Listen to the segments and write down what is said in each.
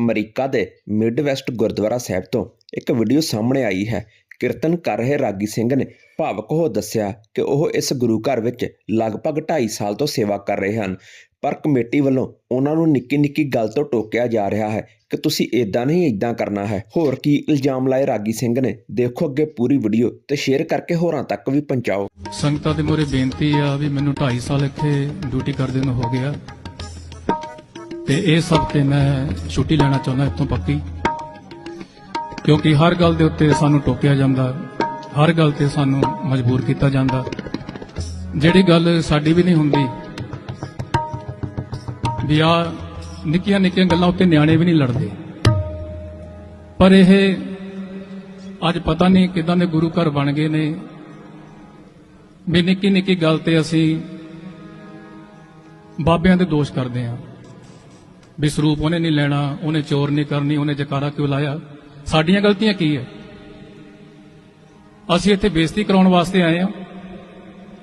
America ਦੇ Midwest Gurdwara ਸਾਹਿਬ ਤੋਂ ਇੱਕ ਵੀਡੀਓ ਸਾਹਮਣੇ ਆਈ ਹੈ। ਕੀਰਤਨ ਕਰ ਰਹੇ ਰਾਗੀ ਸਿੰਘ ਨੇ ਭਾਵਕ ਹੋ ਦੱਸਿਆ ਕਿ ਉਹ ਇਸ ਗੁਰੂ ਘਰ ਵਿੱਚ ਲਗਭਗ 2.5 ਸਾਲ ਤੋਂ ਸੇਵਾ ਕਰ ਰਹੇ ਹਨ। ਪਰ ਕਮੇਟੀ ਵੱਲੋਂ ਉਹਨਾਂ ਨੂੰ ਨਿੱਕੀ ਨਿੱਕੀ ਗੱਲ ਤੋਂ ਟੋਕਿਆ ਜਾ ਰਿਹਾ ਹੈ ਕਿ ਤੁਸੀਂ ਇਦਾਂ ਨਹੀਂ ਇਦਾਂ ਕਰਨਾ ਹੈ। ਹੋਰ ਕੀ ਇਲਜ਼ਾਮ ਲਾਏ ਰਾਗੀ ਸਿੰਘ ਨੇ, ਦੇਖੋ ਅੱਗੇ ਪੂਰੀ ਵੀਡੀਓ ਤੇ ਸ਼ੇਅਰ ਕਰਕੇ ਹੋਰਾਂ ਤੱਕ ਵੀ ਪਹੁੰਚਾਓ। ਸੰਗਤਾਂ ਦੇ ਮੋਰੇ ਬੇਨਤੀ ਆ ਵੀ ਮੈਨੂੰ 2.5 ਸਾਲ ਇੱਥੇ ਡਿਊਟੀ ਕਰਦੇ ਨੂੰ ਹੋ ਗਿਆ। ਤੇ ਸਭ ਤੇ ਮੈਂ ਛੁੱਟੀ ਲੈਣਾ ਚਾਹੁੰਦਾ ਇੱਥੋਂ ਪੱਕੀ। ਕਿਉਂਕਿ ਹਰ ਗੱਲ ਦੇ ਉੱਤੇ ਸਾਨੂੰ ਟੋਕਿਆ ਜਾਂਦਾ, ਹਰ ਗੱਲ ਤੇ ਸਾਨੂੰ ਮਜਬੂਰ ਕੀਤਾ ਜਾਂਦਾ। ਜਿਹੜੀ ਗੱਲ ਸਾਡੀ ਵੀ ਨਹੀਂ ਹੁੰਦੀ, ਵੀ ਆ ਨਿੱਕੀਆਂ ਨਿੱਕੀਆਂ ਗੱਲਾਂ ਉੱਤੇ ਨਿਆਣੇ ਵੀ ਨਹੀਂ ਲੜਦੇ। ਪਰ ਇਹ ਅੱਜ ਪਤਾ ਨਹੀਂ ਕਿਦਾਂ ਦੇ ਗੁਰੂ ਘਰ ਬਣ ਗਏ ਨੇ। ਵੀ ਨਿੱਕੀ ਨਿੱਕੀ ਗੱਲ ਤੇ ਅਸੀਂ ਬਾਬਿਆਂ ਦੇ ਦੋਸ਼ ਕਰਦੇ ਹਾਂ। ਵੀ ਸਰੂਪ ਉਹਨੇ ਨਹੀਂ ਲੈਣਾ, ਉਹਨੇ ਚੋਰ ਨਹੀਂ ਕਰਨੀ, ਉਹਨੇ ਜਕਾਰਾ ਕਿਉਂ ਲਾਇਆ? ਸਾਡੀਆਂ ਗਲਤੀਆਂ ਕੀ ਹੈ? ਅਸੀਂ ਇੱਥੇ ਬੇਇੱਜ਼ਤੀ ਕਰਾਉਣ ਵਾਸਤੇ ਆਏ ਹਾਂ।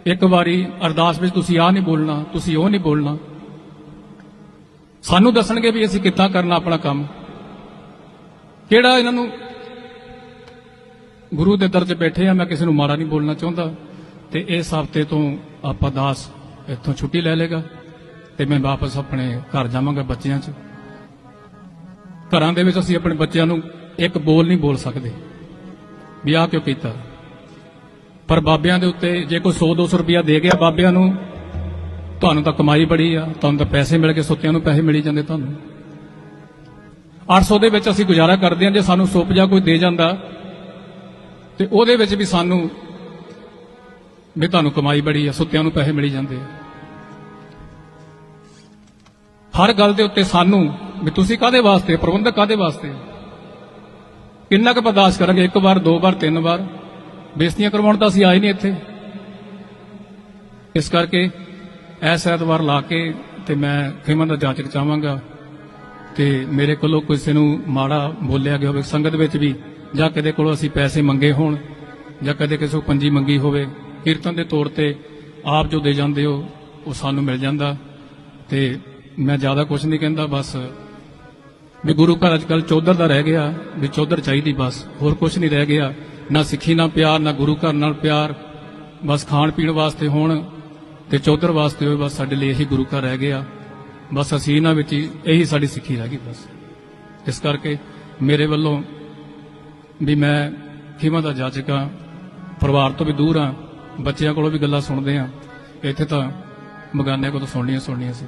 ਇੱਕ ਵਾਰੀ ਅਰਦਾਸ ਵਿੱਚ ਤੁਸੀਂ ਆਹ ਨਹੀਂ ਬੋਲਣਾ, ਤੁਸੀਂ ਉਹ ਨਹੀਂ ਬੋਲਣਾ। ਸਾਨੂੰ ਦੱਸਣਗੇ ਵੀ ਅਸੀਂ ਕਿੱਦਾਂ ਕਰਨਾ ਆਪਣਾ ਕੰਮ। ਕਿਹੜਾ ਇਹਨਾਂ ਨੂੰ ਗੁਰੂ ਦੇ ਦਰ 'ਚ ਬੈਠੇ ਆ, ਮੈਂ ਕਿਸੇ ਨੂੰ ਮਾੜਾ ਨਹੀਂ ਬੋਲਣਾ ਚਾਹੁੰਦਾ। ਤੇ ਇਸ ਹਫ਼ਤੇ ਤੋਂ ਆਪਾਂ ਦਾਸ ਇੱਥੋਂ ਛੁੱਟੀ ਲੈ ਲੇਗਾ ਤੇ ਮੈਂ ਵਾਪਸ ਆਪਣੇ ਘਰ ਜਾਵਾਂਗਾ ਬੱਚਿਆਂ 'ਚ। ਘਰਾਂ ਦੇ ਵਿੱਚ ਅਸੀਂ ਆਪਣੇ ਬੱਚਿਆਂ ਨੂੰ ਇੱਕ ਬੋਲ ਨਹੀਂ ਬੋਲ ਸਕਦੇ। ਵੀ ਆਹ ਕਿਉਂ ਕੀਤਾ? ਪਰ ਬਾਬਿਆਂ ਦੇ ਉੱਤੇ ਜੇ ਕੋਈ 100 200 ਰੁਪਇਆ ਦੇ ਗਿਆ ਬਾਬਿਆਂ ਨੂੰ, ਤੁਹਾਨੂੰ ਤਾਂ ਕਮਾਈ ਬੜੀ ਆ, ਤੁਹਾਨੂੰ ਤਾਂ ਪੈਸੇ ਮਿਲ ਕੇ ਸੁੱਤਿਆਂ ਨੂੰ ਪੈਸੇ ਮਿਲੀ ਜਾਂਦੇ ਤੁਹਾਨੂੰ। 800 ਦੇ ਵਿੱਚ ਅਸੀਂ ਗੁਜ਼ਾਰਾ ਕਰਦੇ ਹਾਂ, ਜੇ ਸਾਨੂੰ 150 ਕੋਈ ਦੇ ਜਾਂਦਾ, ਤੇ ਉਹਦੇ ਵਿੱਚ ਵੀ ਸਾਨੂੰ ਵੀ ਤੁਹਾਨੂੰ ਕਮਾਈ ਬੜੀ ਆ, ਸੁੱਤਿਆਂ ਨੂੰ ਪੈਸੇ ਮਿਲੀ ਜਾਂਦੇ ਆ। ਹਰ ਗੱਲ ਦੇ ਉੱਤੇ ਸਾਨੂੰ ਵੀ ਤੁਸੀਂ ਕਾਦੇ ਵਾਸਤੇ, ਪ੍ਰਬੰਧਕ ਕਾਦੇ ਵਾਸਤੇ? ਕਿੰਨਾ ਕੁ ਬਰਦਾਸ਼ਤ ਕਰਾਂਗੇ? ਇੱਕ ਵਾਰ, ਦੋ ਵਾਰ, ਤਿੰਨ ਵਾਰ? ਬੇਇੱਜ਼ਤੀਆਂ ਕਰਵਾਉਣ ਤਾਂ ਅਸੀਂ ਆਏ ਨਹੀਂ ਇੱਥੇ। ਇਸ ਕਰਕੇ ਐਸ ਐਤਵਾਰ ਲਾ ਕੇ ਤੇ ਮੈਂ ਖਿਮਾ ਦਾ ਜਾਂਚਕ ਚਾਹਾਂਗਾ ਤੇ ਮੇਰੇ ਕੋਲੋਂ ਕਿਸੇ ਨੂੰ ਮਾੜਾ ਬੋਲਿਆ ਗਿਆ ਹੋਵੇ, ਸੰਗਤ ਵਿੱਚ ਵੀ, ਜਾਂ ਕਦੇ ਕੋਲੋਂ ਅਸੀਂ ਪੈਸੇ ਮੰਗੇ ਹੋਣ, ਜਾਂ ਕਦੇ ਕਿਸੇ ਕੋਲ ਪੰਜੀ ਮੰਗੀ ਹੋਵੇ, ਕੀਰਤਨ ਦੇ ਤੌਰ ਤੇ ਆਪ ਜੋ ਦੇ ਜਾਂਦੇ ਹੋ, ਉਹ ਸਾਨੂੰ ਮਿਲ ਜਾਂਦਾ ਤੇ ਮੈਂ ਜ਼ਿਆਦਾ ਕੁਝ ਨਹੀਂ ਕਹਿੰਦਾ, ਬਸ ਵੀ ਗੁਰੂ ਘਰ ਅੱਜ ਕੱਲ ਚੌਧਰ ਦਾ ਰਹਿ ਗਿਆ, ਵੀ ਚੌਧਰ ਚਾਹੀਦੀ ਬਸ, ਹੋਰ ਕੁਝ ਨਹੀਂ ਰਹਿ ਗਿਆ। ਨਾ ਸਿੱਖੀ ਨਾਲ ਪਿਆਰ, ਨਾ ਗੁਰੂ ਘਰ ਨਾਲ ਪਿਆਰ, ਬਸ ਖਾਣ ਪੀਣ ਵਾਸਤੇ ਹੋਣ ਤੇ ਚੌਧਰ ਵਾਸਤੇ ਹੋਏ, ਬਸ ਸਾਡੇ ਲਈ ਇਹੀ ਗੁਰੂ ਘਰ ਰਹਿ ਗਿਆ। ਬਸ ਅਸੀਂ ਇਹਨਾਂ ਵਿੱਚ ਹੀ, ਇਹੀ ਸਾਡੀ ਸਿੱਖੀ ਰਹਿ ਗਈ ਬਸ। ਇਸ ਕਰਕੇ ਮੇਰੇ ਵੱਲੋਂ ਵੀ ਮੈਂ ਖਿਮਾ ਦਾ ਜਾਚਕ ਹਾਂ, ਪਰਿਵਾਰ ਤੋਂ ਵੀ ਦੂਰ ਹਾਂ, ਬੱਚਿਆਂ ਕੋਲੋਂ ਵੀ ਗੱਲਾਂ ਸੁਣਦੇ ਹਾਂ। ਇੱਥੇ ਤਾਂ ਬਗਾਨਿਆਂ ਕੋਲੋਂ ਸੁਣਨੀਆਂ ਸੁਣਨੀਆਂ ਸੀ।